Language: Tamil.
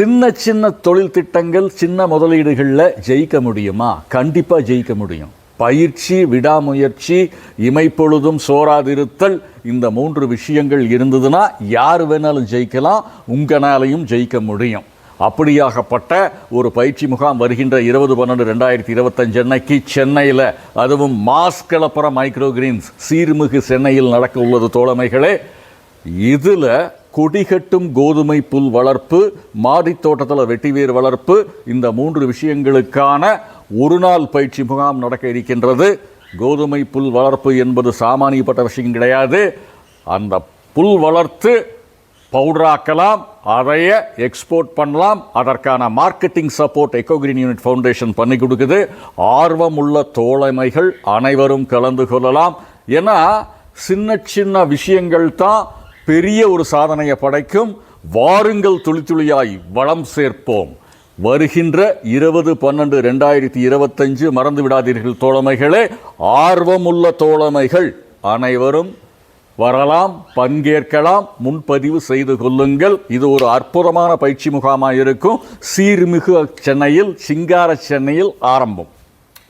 சின்ன சின்ன தொழில் திட்டங்கள் சின்ன முதலீடுகளில் ஜெயிக்க முடியுமா? கண்டிப்பாக ஜெயிக்க முடியும். பயிற்சி விடாமுயற்சி இமைப்பொழுதும் சோராதிருத்தல் இந்த மூன்று விஷயங்கள் இருந்ததுன்னா யார் வேணாலும் ஜெயிக்கலாம் உங்களாலையும் ஜெயிக்க முடியும். அப்படியாகப்பட்ட ஒரு பயிற்சி முகாம் வருகின்ற இருபது பன்னெண்டு ரெண்டாயிரத்தி இருபத்தஞ்சு அன்னைக்கு சென்னையில் அதுவும் மாஸ் கலப்பர மைக்ரோ கிரீன்ஸ் சீர்மிகு சென்னையில் நடக்க உள்ளது தோழமைகளே. இதில் கொடிகட்டும் கோதுமை புல் வளர்ப்பு மாடித் தோட்டத்தில் வெட்டிவேர் வளர்ப்பு இந்த மூன்று விஷயங்களுக்கான ஒரு நாள் பயிற்சி முகாம் நடக்க இருக்கின்றது. கோதுமை புல் வளர்ப்பு என்பது சாமானியப்பட்ட விஷயம் கிடையாது. அந்த புல் வளர்த்து பவுடராக்கலாம் அதைய எக்ஸ்போர்ட் பண்ணலாம். அதற்கான marketing support Ecogreen unit foundation பண்ணி கொடுக்குது. ஆர்வம் உள்ள தோழமைகள் அனைவரும் கலந்து கொள்ளலாம். ஏன்னா சின்ன சின்ன விஷயங்கள் தான் பெரிய ஒரு சாதனையை படைக்கும் வாருங்கள் துளி துளியாய் வளம் சேர்ப்போம். வருகின்ற இருபது பன்னெண்டு ரெண்டாயிரத்தி இருபத்தஞ்சு மறந்து விடாதீர்கள் தோழமைகளே. ஆர்வமுள்ள தோழமைகள் அனைவரும் வரலாம் பங்கேற்கலாம். முன்பதிவு செய்து கொள்ளுங்கள். இது ஒரு அற்புதமான பயிற்சி முகாமாக இருக்கும் சீர்மிகு சென்னையில் சிங்கார சென்னையில் ஆரம்பம்.